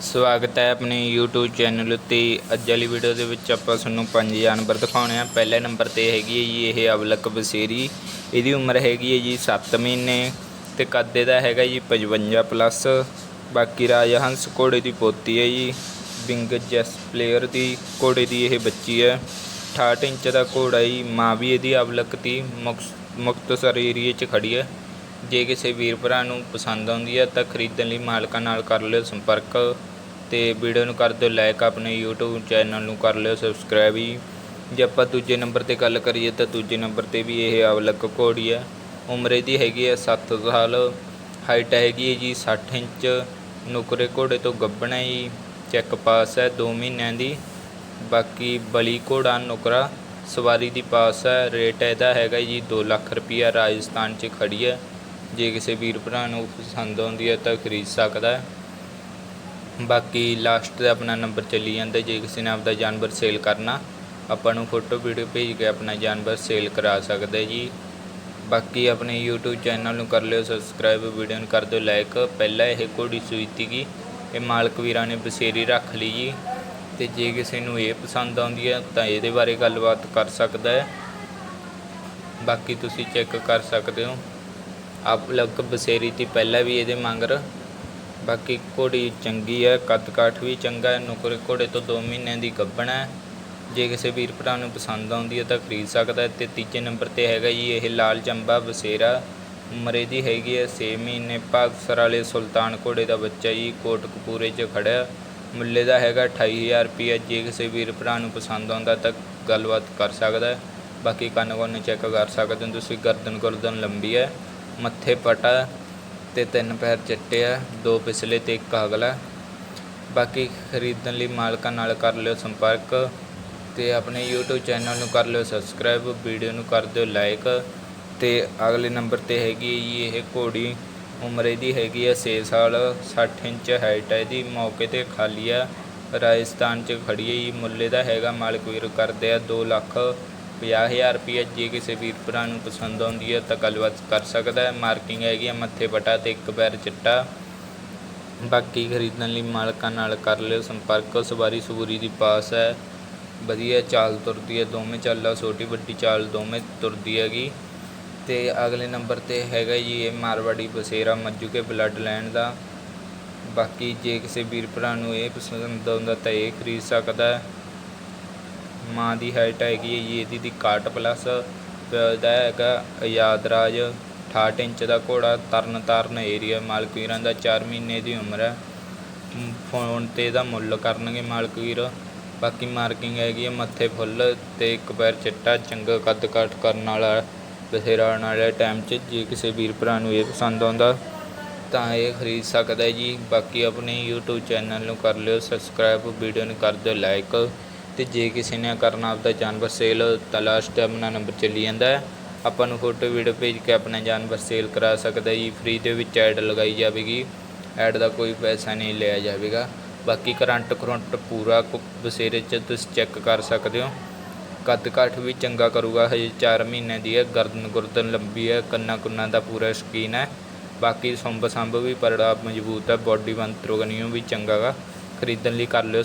ਸਵਾਗਤ ਹੈ ਆਪਣੇ YouTube ਚੈਨਲ ਉੱਤੇ। ਅੱਜ ਵਾਲੀ ਵੀਡੀਓ ਦੇ ਵਿੱਚ ਆਪਾਂ ਤੁਹਾਨੂੰ ਪੰਜ ਜਾਨਵਰ ਦਿਖਾਉਣੇ ਆ। ਪਹਿਲੇ ਨੰਬਰ ਤੇ ਹੈਗੀ ਹੈ ਜੀ ਇਹ ਅਵਲਕ ਬਸੇਰੀ। ਇਹਦੀ ਉਮਰ ਹੈਗੀ ਹੈ ਜੀ 7 ਮਹੀਨੇ ਤੇ ਕੱਦ ਇਹਦਾ ਹੈਗਾ ਜੀ 55 ਪਲੱਸ ਬਾਕੀ ਰਾਜ ਹੰਸ ਘੋੜੇ ਦੀ ਪੋਤੀ ਹੈ ਜੀ। ਬਿੰਗ ਜੈਸ ਪਲੇਅਰ ਦੀ ਘੋੜੇ ਦੀ ਇਹ ਬੱਚੀ ਹੈ। 68 ਇੰਚ ਦਾ ਘੋੜਾ ਜੀ। ਮਾਂ ਵੀ ਇਹਦੀ ਅਵਲਕ ਦੀ ਮੁਕਸ- ਮੁਕਤਸਰ ਏਰੀਏ 'ਚ ਖੜੀ ਹੈ। ਜੇ ਕਿਸੇ ਵੀਰ ਭਰਾ ਨੂੰ ਪਸੰਦ ਆਉਂਦੀ ਹੈ ਤਾਂ ਖਰੀਦਣ ਲਈ ਮਾਲਕਾਂ ਨਾਲ ਕਰ ਲਿਓ ਸੰਪਰਕ ਅਤੇ ਵੀਡੀਓ ਨੂੰ ਕਰ ਦਿਓ ਲਾਈਕ ਆਪਣੇ YouTube ਚੈਨਲ ਨੂੰ ਕਰ ਲਿਓ ਸਬਸਕ੍ਰਾਈਬ ਜੀ ਜੇ ਆਪਾਂ ਦੂਜੇ ਨੰਬਰ ਤੇ ਗੱਲ ਕਰੀਏ ਤਾਂ ਦੂਜੇ ਨੰਬਰ ਤੇ ਵੀ ਇਹ ਅਵਲਕ ਘੋੜੀ ਹੈ ਉਮਰ ਇਹਦੀ ਹੈਗੀ ਹੈ 7 ਸਾਲ ਹਾਈਟ ਹੈਗੀ ਹੈ ਜੀ 60 ਇੰਚ, ਨੁਕਰੇ ਘੋੜੇ ਤੋਂ ਗੱਭਣ ਜੀ ਚੈੱਕ ਪਾਸ ਹੈ 2 ਮਹੀਨਿਆਂ ਦੀ। ਬਾਕੀ ਬਲੀ ਘੋੜਾ ਨੁਕਰਾ, ਸਵਾਰੀ ਦੀ ਪਾਸ ਹੈ ਰੇਟ ਇਹਦਾ ਹੈਗਾ ਜੀ 2 ਲੱਖ ਰੁਪਈਆ ਰਾਜਸਥਾਨ 'ਚ ਖੜੀ ਹੈ। ਜੇ ਕਿਸੇ ਵੀਰ ਭਰਾ ਨੂੰ ਪਸੰਦ ਆਉਂਦੀ ਹੈ ਤਾਂ ਖਰੀਦ ਸਕਦਾ ਹੈ। ਬਾਕੀ ਲਾਸਟ ਤੇ ਆਪਣਾ ਨੰਬਰ ਚੱਲੀ ਜਾਂਦਾ, ਜੇ ਕਿਸੇ ਨੇ ਆਪਦਾ ਜਾਨਵਰ ਸੇਲ ਕਰਨਾ, ਆਪਾਂ ਨੂੰ ਫੋਟੋ ਵੀਡੀਓ ਭੇਜ ਕੇ ਆਪਣਾ ਜਾਨਵਰ ਸੇਲ ਕਰਾ ਸਕਦੇ ਜੀ। ਬਾਕੀ ਆਪਣੇ YouTube ਚੈਨਲ ਨੂੰ ਕਰ ਲਿਓ ਸਬਸਕ੍ਰਾਈਬ ਵੀਡੀਓ ਨੂੰ ਕਰ ਦਿਓ ਲਾਈਕ ਪਹਿਲਾਂ ਇਹ ਘੋੜੀ ਸੂਈ ਤੀਗੀ ਇਹ ਮਾਲਕ ਵੀਰਾਂ ਨੇ ਬਸੇਰੀ ਰੱਖ ਲਈ ਜੀ। ਤੇ ਜੇ ਕਿਸੇ ਨੂੰ ਇਹ ਪਸੰਦ ਆਉਂਦੀ ਹੈ ਤਾਂ ਇਹਦੇ ਬਾਰੇ ਗੱਲਬਾਤ ਕਰ ਸਕਦਾ ਹੈ। ਬਾਕੀ ਤੁਸੀਂ ਚੈੱਕ ਕਰ ਸਕਦੇ ਹੋ। ਆਪ ਲਗ ਬਸੇਰੀ ਤੀ, ਪਹਿਲਾਂ ਵੀ ਇਹਦੇ ਮੰਗਰ। ਬਾਕੀ ਘੋੜੀ ਚੰਗੀ ਹੈ ਕੱਦ ਕਾਠ ਵੀ ਚੰਗਾ ਹੈ ਨੁਕਰੇ ਘੋੜੇ ਤੋਂ 2 ਮਹੀਨਿਆਂ ਦੀ ਗੱਭਣ ਹੈ ਜੇ ਕਿਸੇ ਵੀਰ ਭਰਾ ਨੂੰ ਪਸੰਦ ਆਉਂਦੀ ਹੈ ਤਾਂ ਖਰੀਦ ਸਕਦਾ ਹੈ। ਤੇ ਤੀਜੇ ਨੰਬਰ ਤੇ ਹੈਗਾ ਜੀ ਇਹ ਲਾਲ ਚੰਬਾ ਬਸੇਰਾ। ਉਮਰ ਇਹਦੀ ਹੈਗੀ ਹੈ 6 ਮਹੀਨੇ। ਭਾਗਸਰ ਵਾਲੇ ਸੁਲਤਾਨ ਘੋੜੇ ਦਾ ਬੱਚਾ ਜੀ, ਕੋਟਕਪੂਰੇ 'ਚ ਖੜਿਆ। ਮੁੱਲੇ ਦਾ ਹੈਗਾ 28000 ਰੁਪਏ ਜੇ ਕਿਸੇ ਵੀਰ ਭਰਾ ਨੂੰ ਪਸੰਦ ਆਉਂਦਾ ਤਾਂ ਗੱਲਬਾਤ ਕਰ ਸਕਦਾ ਬਾਕੀ ਕੰਨ ਕੋਨ ਚੈੱਕ ਕਰ ਸਕਦੇ ਹੋ ਤੁਸੀਂ ਗਰਦਨ ਗੁਰਦਨ ਲੰਬੀ ਹੈ। ਮੱਥੇ ਪਟਾ ਤੇ ਤਿੰਨ ਪੈਰ ਚਿੱਟੇ ਆ, ਦੋ ਪਿਛਲੇ ਤੇ ਇੱਕ ਅਗਲਾ। ਬਾਕੀ ਖਰੀਦਣ ਲਈ ਮਾਲਕਾਂ ਨਾਲ ਕਰ ਲਿਓ ਸੰਪਰਕ ਤੇ ਆਪਣੇ YouTube ਚੈਨਲ ਨੂੰ ਕਰ ਲਿਓ ਸਬਸਕ੍ਰਾਈਬ ਵੀਡੀਓ ਨੂੰ ਕਰ ਦਿਓ ਲਾਈਕ ਤੇ ਅਗਲੇ ਨੰਬਰ ਤੇ ਹੈਗੀ ਹੈ ਜੀ ਇਹ ਘੋੜੀ, ਉਮਰ ਇਹਦੀ ਹੈਗੀ ਆ 6 ਸਾਲ 60 ਇੰਚ ਹਾਈਟ ਹੈ ਇਹਦੀ, ਮੌਕੇ ਤੇ ਖਾਲੀ ਆ, ਰਾਜਸਥਾਨ ਚ ਖੜੀ ਹੈ ਜੀ, ਮੁੱਲੇ ਦਾ ਹੈਗਾ, ਮਾਲਕ ਵੀਰ ਕਰਦੇ ਆ 2 ਲੱਖ 50000 ਰੁਪਏ ਜੇ ਕਿਸੇ ਵੀਰ ਭਰਾ ਨੂੰ ਪਸੰਦ ਆਉਂਦੀ ਹੈ ਤਾਂ ਗੱਲਬਾਤ ਕਰ ਸਕਦਾ ਹੈ। ਮਾਰਕਿੰਗ ਹੈਗੀ ਹੈ, ਮੱਥੇ ਬਟਾ ਤੇ ਇੱਕ ਪੈਰ ਚਿੱਟਾ। ਬਾਕੀ ਖਰੀਦਣ ਲਈ ਮਾਲਕਾਂ ਨਾਲ ਕਰ ਲਿਓ, ਸੰਪਰਕ ਸਵਾਰੀ ਸਬੂਰੀ ਦੀ ਪਾਸ ਹੈ। ਵਧੀਆ ਚਾਲ ਤੁਰਦੀ ਹੈ, ਦੋਵੇਂ ਚਾਲਾਂ, ਛੋਟੀ ਵੱਡੀ ਚਾਲ ਦੋਵੇਂ ਤੁਰਦੀ ਹੈਗੀ। ਤੇ ਅਗਲੇ ਨੰਬਰ ਤੇ ਹੈਗਾ ਜੀ ਇਹ ਮਾਰਵਾੜੀ ਬਸੇਰਾ ਮੱਜੂ ਕੇ ਬਲੱਡ ਲੈਣ ਦਾ। ਬਾਕੀ ਜੇ ਕਿਸੇ ਵੀਰ ਭਰਾ ਨੂੰ ਇਹ ਪਸੰਦ ਆਉਂਦਾ ਤਾਂ ਇਹ ਖਰੀਦ ਸਕਦਾ ਹੈ। ਮਾਂ ਦੀ ਹਾਈਟ ਹੈਗੀ ਹੈ ਜੀ, ਇਹਦੀ ਦੀ 61 ਪਲੱਸ ਦਾ ਹੈਗਾ ਆਜ਼ਾਦ ਰਾਜ 68 ਇੰਚ ਦਾ ਘੋੜਾ ਤਰਨ ਤਾਰਨ ਏਰੀਆ ਮਾਲਕ ਵੀਰਾਂ ਦਾ 4 ਮਹੀਨੇ ਦੀ ਉਮਰ ਹੈ। ਫੋਨ ਤੇ ਇਹਦਾ ਮੁੱਲ ਕਰਨਗੇ ਮਾਲਕ ਵੀਰ ਬਾਕੀ ਮਾਰਕਿੰਗ ਹੈਗੀ ਹੈ ਮੱਥੇ ਫੁੱਲ ਤੇ ਇੱਕ ਪੈਰ ਚਿੱਟਾ, ਚੰਗਾ ਕੱਦ ਕਾਠ ਕਰਨ ਵਾਲਾ, ਬਥੇਰਾ ਵਾਲੇ ਟਾਈਮ 'ਚ, ਜੇ ਕਿਸੇ ਵੀਰ ਭਰਾ ਨੂੰ ਇਹ ਪਸੰਦ ਆਉਂਦਾ ਤਾਂ ਇਹ ਖਰੀਦ ਸਕਦਾ ਹੈ ਜੀ। ਬਾਕੀ ਆਪਣੇ YouTube ਚੈਨਲ ਨੂੰ ਕਰ ਲਿਓ ਸਬਸਕ੍ਰਾਈਬ ਵੀਡੀਓ ਨੂੰ ਕਰ ਦਿਓ ਲਾਈਕ ਅਤੇ ਜੇ ਕਿਸੇ ਨੇ ਕਰਨਾ ਆਪਦਾ ਜਾਨਵਰ ਸੇਲ ਤਾਂ ਲਾਸਟ ਆਪਣਾ ਨੰਬਰ ਚੱਲੀ ਜਾਂਦਾ ਹੈ। ਆਪਾਂ ਨੂੰ ਫੋਟੋ ਵੀਡੀਓ ਭੇਜ ਕੇ ਆਪਣਾ ਜਾਨਵਰ ਸੇਲ ਕਰਾ ਸਕਦਾ ਜੀ। ਫ੍ਰੀ ਦੇ ਵਿੱਚ ਐਡ ਲਗਾਈ ਜਾਵੇਗੀ। ਐਡ ਦਾ ਕੋਈ ਪੈਸਾ ਨਹੀਂ ਲਿਆ ਜਾਵੇਗਾ। ਬਾਕੀ ਕਰੰਟ ਕਰੰਟ ਪੂਰਾ ਕੁ- ਬਸੇਰੇ 'ਚ ਤੁਸੀਂ ਚੈੱਕ ਕਰ ਸਕਦੇ ਹੋ। ਕੱਦ ਕਾਠ ਵੀ ਚੰਗਾ ਕਰੂਗਾ। ਹਜੇ 4 ਮਹੀਨੇ ਦੀ ਹੈ। ਗਰਦਨ ਗੁਰਦਨ ਲੰਬੀ ਹੈ। ਕੰਨਾਂ ਕੁੰਨਾਂ ਦਾ ਪੂਰਾ ਸ਼ਕੀਨ ਹੈ। ਬਾਕੀ ਸੰਭ ਸੰਭ ਵੀ ਬੜਾ ਮਜ਼ਬੂਤ ਹੈ। ਬੋਡੀ ਬੰਤਰੋਗਨੀਓ ਵੀ ਚੰਗਾ ਗਾ। ਖਰੀਦਣ ਲਈ ਕਰ ਲਿਓ